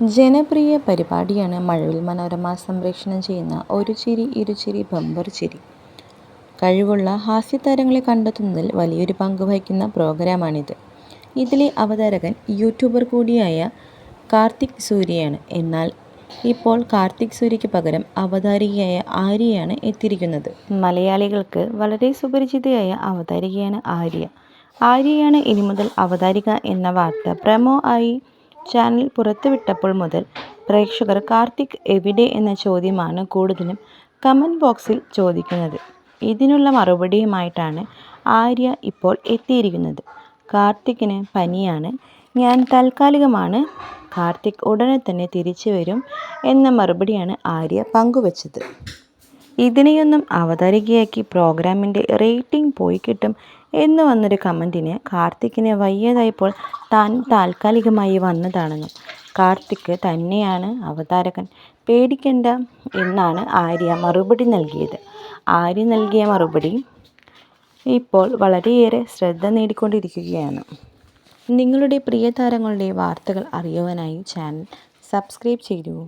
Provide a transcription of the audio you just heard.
ജനപ്രിയ പരിപാടിയാണ് മഴവിൽ മനോരമ സംപ്രേഷണം ചെയ്യുന്ന ഒരു ചിരി ഇരുചിരി ബമ്പർ ചിരി. കഴിവുള്ള ഹാസ്യതാരങ്ങളെ കണ്ടെത്തുന്നതിൽ വലിയൊരു പങ്ക് വഹിക്കുന്ന പ്രോഗ്രാമാണിത്. ഇതിലെ അവതാരകൻ യൂട്യൂബർ കൂടിയായ കാർത്തിക് സൂര്യയാണ്. എന്നാൽ ഇപ്പോൾ കാർത്തിക് സൂര്യയ്ക്ക് പകരം അവതാരികയായ ആര്യയാണ് എത്തിയിരിക്കുന്നത്. മലയാളികൾക്ക് വളരെ സുപരിചിതയായ അവതാരികയാണ് ആര്യ. ആര്യയാണ് ഇനി മുതൽ അവതാരിക എന്ന വാർത്ത പ്രമോ ആയി ചാനൽ പുറത്തുവിട്ടപ്പോൾ മുതൽ പ്രേക്ഷകർ കാർത്തിക് എവിടെ എന്ന ചോദ്യമാണ് കൂടുതലും കമന്റ് ബോക്സിൽ ചോദിക്കുന്നത്. ഇതിനുള്ള മറുപടിയുമായിട്ടാണ് ആര്യ ഇപ്പോൾ എത്തിയിരിക്കുന്നത്. കാർത്തിക്കിന് പനിയാണ്. ഞാൻ താൽക്കാലികമാണ്. കാർത്തിക് ഉടനെ തന്നെ തിരിച്ചു വരും എന്ന മറുപടിയാണ് ആര്യ പങ്കുവച്ചത്. ഇതിനെയൊന്നും അവതരികയാക്കി പ്രോഗ്രാമിന്റെ റേറ്റിംഗ് പോയി കിട്ടും എന്ന് വന്നൊരു കമന്റിന് കാർത്തിക്കിന് വയ്യാതായപ്പോൾ താൻ താൽക്കാലികമായി വന്നതാണെന്നും. കാർത്തിക് തന്നെയാണ് അവതാരകൻ. പേടിക്കണ്ട എന്നാണ് ആര്യ മറുപടി നൽകിയത്. ആര്യ നൽകിയ മറുപടി ഇപ്പോൾ വളരെയേറെ ശ്രദ്ധ നേടിക്കൊണ്ടിരിക്കുകയാണ്. നിങ്ങളുടെ പ്രിയ താരങ്ങളുടെ വാർത്തകൾ അറിയുവാനായി ചാനൽ സബ്സ്ക്രൈബ് ചെയ്യൂ.